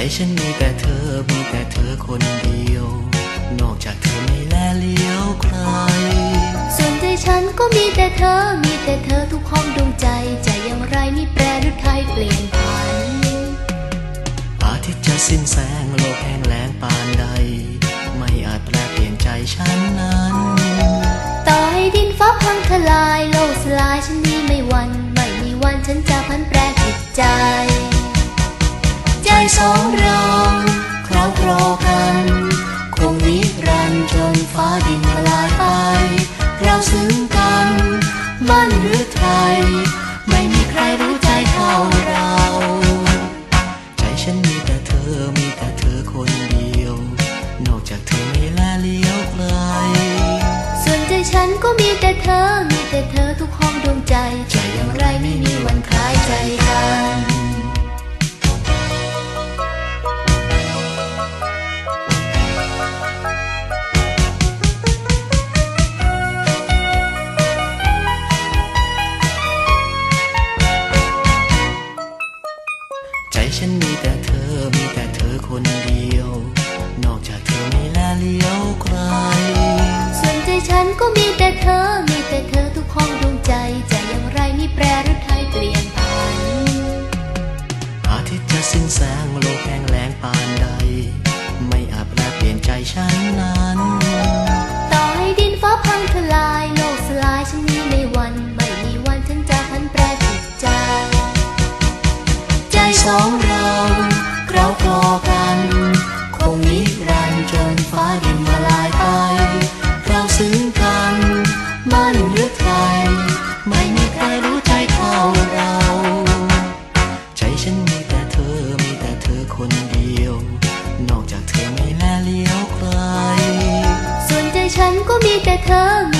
ใจฉันมีแต่เธอ มีแต่เธอคนเดียว นอกจากเธอไม่แลเลี้ยวใคร ส่วนใจฉันก็มีแต่เธอ มีแต่เธอทุกห้องดวงใจ ใจอย่างไรนี่แปรรุดไทยเปลี่ยนผันอาทิตย์จะสิ้นแสงโลกแห้งแล้งปานใด ไม่อาจแปลเปลี่ยนใจฉันนั้น สองเราคราวครอกัน คงนิรันดร์จนฟ้าดินละลายไป เราซึ้งกันมั่นหรือไทย ไม่มีใครรู้ใจเท่าเรา ใจฉันมีแต่เธอมีแต่เธอคนเดียว นอกจากเธอไม่แลเลี้ยวใครส่วนใจฉันก็มีแต่เธอมีแต่เธอทุกห้องดวงใจ ใจอย่างไรไม่มีวันคลาย อ มีแต่เธอทุกห้องดวงใจใจอย่างไรนี่แปรหรือไทยเปลี่ยนผัน อาทิตย์จะสิ้นแสงโลกแห้งแล้งปานใด ไม่อาจแปลเปลี่ยนใจฉันนั้น ต่อให้ดินฟ้าพังทลาย โลกสลายฉันนี้ไม่หวัน ไม่มีวันฉันจะพันแปรจิตใจ ใจสองเราเราคลอกัน คงนิรันดร์จนฟ้าดินละลา มั่นหรือไทยไม่มีใครรู้ใจเท่าเรา ใจฉันมีแต่เธอ มีแต่เธอคนเดียว นอกจากเธอไม่แลเลี้ยวใคร ส่วนใจฉันก็มีแต่เธอ